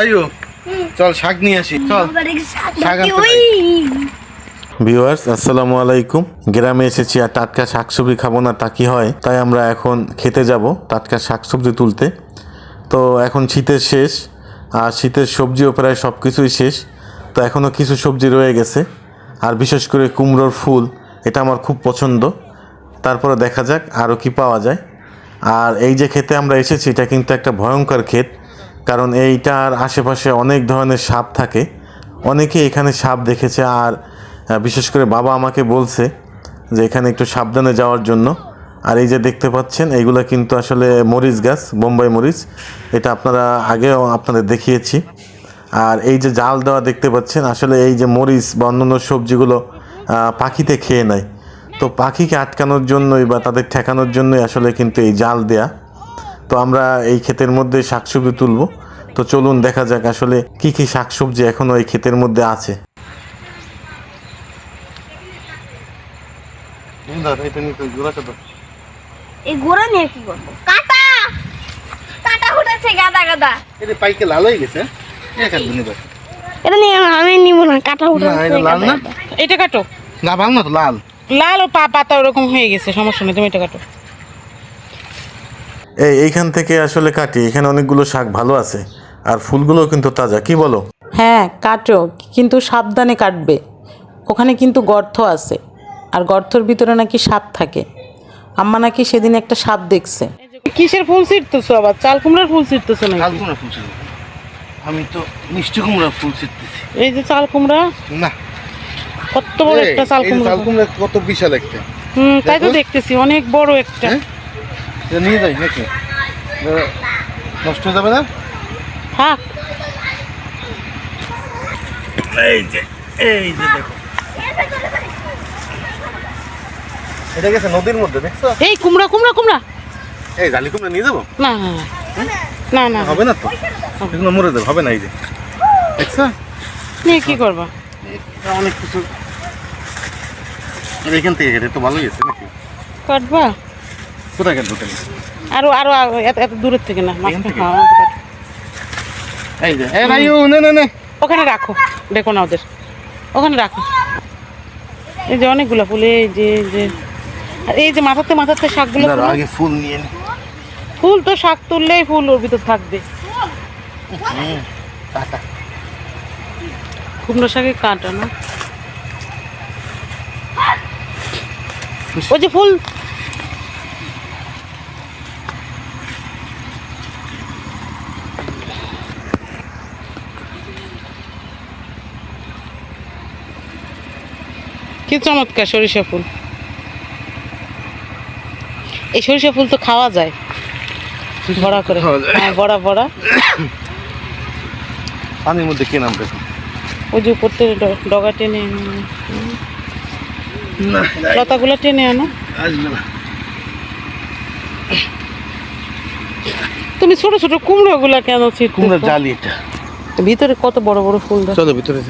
আইও চল শাক নিয়ে আসি চল। শাক ভিউয়ার্স আসসালামু আলাইকুম। গ্রামে এসেছি আর টাটকা শাকসবজি খাব না তা কি হয়? তাই আমরা এখন খেতে যাব টাটকা শাকসবজি তুলতে। তো এখন শীতের শেষ আর শীতের সবজিও প্রায় সব কিছুই শেষ। তো এখনও কিছু সবজি রয়ে গেছে আর বিশেষ করে কুমড়োর ফুল এটা আমার খুব পছন্দ। তারপরে দেখা যাক আরও কি পাওয়া যায়। আর এই যে খেতে আমরা এসেছি এটা কিন্তু একটা ভয়ঙ্কর ক্ষেত। কারণ এইটার আশেপাশে অনেক ধরনের সাপ থাকে। অনেকে এখানে সাপ দেখেছে আর বিশেষ করে বাবা আমাকে বলছে যে এখানে একটু সাবধানে যাওয়ার জন্য। আর এই যে দেখতে পাচ্ছেন এইগুলো কিন্তু আসলে মরিচ গাছ, বোম্বাই মরিচ। এটা আপনারা আগেও আপনাদের দেখিয়েছি। আর এই যে জাল দেওয়া দেখতে পাচ্ছেন, আসলে এই যে মরিচ বা অন্যান্য সবজিগুলো পাখিতে খেয়ে নেয়। তো পাখিকে আটকানোর জন্যই বা তাদের ঠেকানোর জন্যই আসলে কিন্তু এই জাল দেয়া। তো আমরা এই ক্ষেতের মধ্যে শাকসবজি তুলবো। তো চলুন দেখা যাক আসলে কি কি শাকসবজি এখনও এই ক্ষেতের মধ্যে আছে। এটা নিয়ে ঘোরাতে দাও। এই গোড়া নিয়ে কি করব? কাটা! কাটা উঠেছে গাদা গাদা। এটা পাইকে লাল হয়ে গেছে এটা নিয়ে আমি নিব না কাটা না উঠেছে লাল না? এটা কাটো। না তো লাল। লাল ও পা পাতা ওরকম হয়ে গেছে সমস্যা নেই তুমি এটা কাটো। এই এইখান থেকে আসলে কাটি। এখানে অনেকগুলো শাক ভালো আছে। আর ফুলগুলোও কিন্তু তাজা। কি বলো? হ্যাঁ কাটো। কিন্তু সাবধানে কাটবে। ওখানে কিন্তু গর্ত আছে। আর গর্তর ভিতরে নাকি সাপ থাকে। আম্মা নাকি সেদিন একটা সাপ দেখছে। কিসের ফুল ছিটতেছো আবার? চাল কুমড়ার ফুল ছিটতেছো না লাল কুমড়া ফুল ছিল আমি তো মিষ্টি কুমড়া ফুল ছিটতেছি এই যে চাল কুমড়া? না। কত বড় একটা চাল এই যে কুমড়া চাল কুমড়া কত বিশাল একটা। হুম তাই তো দেখতেছি। অনেক বড় একটা। হ্যাঁ? এটা নিয়ে যাই নাকি? নষ্ট হয়ে যাবে না? থাক এই যে এই যে দেখো। এটা গেছে নদীর মধ্যে দেখছ? এই কুমড়া কুমড়া কুমড়া। এই জালি কুমড়া নিয়ে যাব? না না না, হবে না তো? এগুলো মরে যাবে হবে না এই যে। দেখছ? নিয়ে কি করবা? অনেক কিছু এখান থেকে কেটে তো ভালোই আছে নাকি? কাটবা? কোথায় কেটে ঢুকে আরও আরও আরও এত এত দূরের থেকে না? হ্যাঁ, এই যে। এ ভাই ও নে নে নে। ওখানে রাখো দেখো না ওদের। ওখানে রাখো। এই যে অনেকগুলো ফুল এই যে এই যে। আর এই যে মাথাতে মাথাতে শাকগুলো আগে ফুল নিয়ে নি। ফুল তো শাক তুললেই ফুল ওর ভিতর থাকবে। কুমড়ো শাকে কাটা না? ওই যে ফুল কি চমৎকার সরিষা ফুল। এই সরিষা ফুল তো খাওয়া যায়। বড়া করে। হ্যাঁ বড়া বড়া। পানির মধ্যে কে নাম দেখো ওই যে উপর থেকে ডগা টেনে। লতাগুলো টেনে আনো। তুমি ছোট ছোট কুমড়ো গুলা কেন ছিটতেছো? জালি এটা। ভিতরে কত বড় বড় ফুল চলো ভিতরে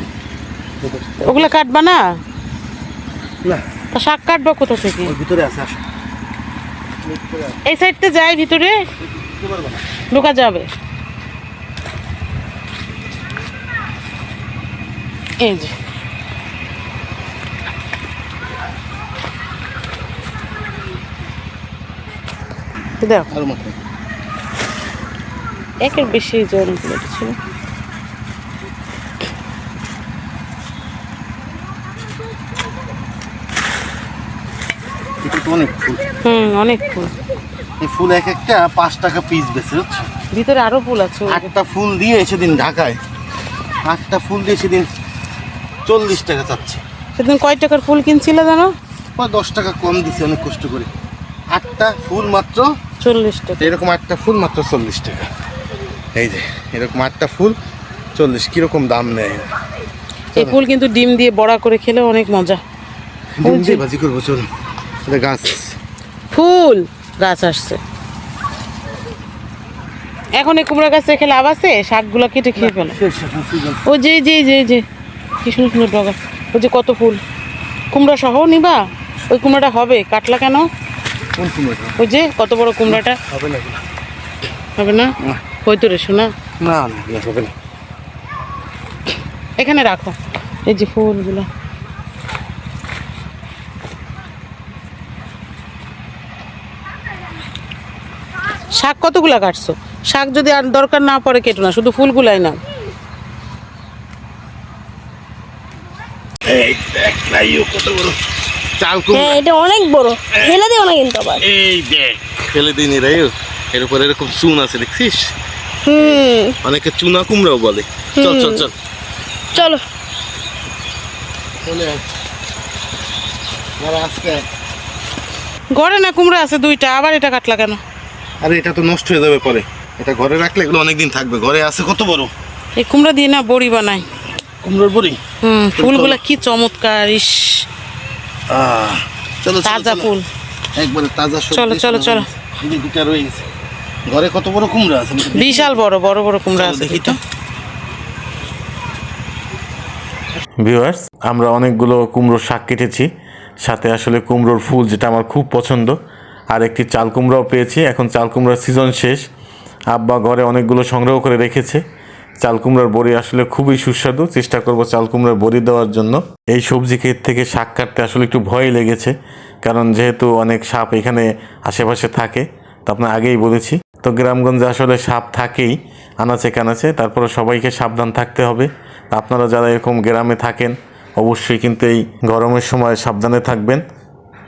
ওগুলা কাটবা না? না। তা শাক কাটবা কোথা থেকে? ভিতরে আছে আসো। এই সাইডতে যাই ভিতরে। ঢোকা যাবে। এই যে। মাত্র। একের বেশি অনেকগুলো ছিল। অনেক ফুল। হুম অনেক ফুল। এই ফুল এক একটা পাঁচ টাকা পিস বেছে বুঝছ? ভিতরে আরও ফুল আছে। আটটা ফুল দিয়ে সেদিন ঢাকায় আটটা ফুল দিয়ে সেদিন চল্লিশ টাকা চাচ্ছে। সেদিন কয় টাকার ফুল কিনছিলে জানো? দশ টাকা কম দিছে অনেক কষ্ট করে। আটটা ফুল মাত্র চল্লিশ টাকা। এরকম ফুল মাত্র চল্লিশ টাকা। এই যে এরকম আটটা ফুল চল্লিশ কীরকম দাম নেয়? এই ফুল কিন্তু ডিম দিয়ে বড়া করে খেলে অনেক মজা। ডিম দিয়ে ভাজি করব চলুন গাছ। ফুল গাছ আসছে। এখন এই কুমড়া গাছ রেখে লাভ আছে? শাকগুলো কেটে খেয়ে ফেলো। ও যে যে যে যে কি সুন্দর সুন্দর ডগা। ওই যে কত ফুল। কুমড়া সহ নিবা? ওই কুমড়াটা হবে। কাটলা কেন? ওই যে কত বড় কুমড়াটা? হবে না। হবে না। হয়তো রে শোনা না হবে না। এখানে রাখো। এই যে ফুলগুলো। শাক কতগুলা কাটছো? শাক যদি আর দরকার না পড়ে কেটো না শুধু ফুলগুলাই না এই দেখ লাইও কত বড়। চাল কুমড়া। হ্যাঁ এটা অনেক বড়। ফেলে দিও না কিন্তু আবার। এই দেখ। ফেলে দিনি এর উপর এরকম চুন আছে দেখছিস? হুম। অনেকে চুনা কুমড়াও বলে। চল চল চল। চলো। ঘরে না কুমড়া আছে দুইটা আবার এটা কাটলা কেন? আরে এটা তো নষ্ট হয়ে যাবে পরে। এটা ঘরে রাখলে এগুলো অনেকদিন থাকবে। ঘরে আছে কত বড়? এই কুমড়া দিয়ে না বড়ি বানাই। কুমড়োর বড়ি? হুম ফুলগুলা কি চমৎকার ইস। আহ, চলো তাজা ফুল। একবারে তাজা চলো, চলো, চলো। এই যে দুটা রয়ে গেছে। ঘরে কত বড় কুমড়া আছে। বিশাল বড় বড় বড় কুমড়া আছে দেখি তো ভিউয়ার্স আমরা অনেকগুলো কুমড়োর শাক কেটেছি। সাথে আসলে কুমড়োর ফুল যেটা আমার খুব পছন্দ। আর একটি চাল কুমড়াও পেয়েছি। এখন চাল কুমড়ার সিজন শেষ। আব্বা ঘরে অনেকগুলো সংগ্রহ করে রেখেছে। চাল কুমড়ার বড়ি আসলে খুবই সুস্বাদু। চেষ্টা করব চাল কুমড়ার বড়ি দেওয়ার জন্য। এই সবজি ক্ষেত থেকে শাক কাটতে আসলে একটু ভয় লেগেছে। কারণ যেহেতু অনেক সাপ এখানে আশেপাশে থাকে, তো আপনার আগেই বলেছি। তো গ্রামগঞ্জে আসলে সাপ থাকেই, আনাচে কানাচে। তারপরে সবাইকে সাবধান থাকতে হবে। আপনারা যারা এরকম গ্রামে থাকেন, অবশ্যই কিন্তু এই গরমের সময় সাবধানে থাকবেন।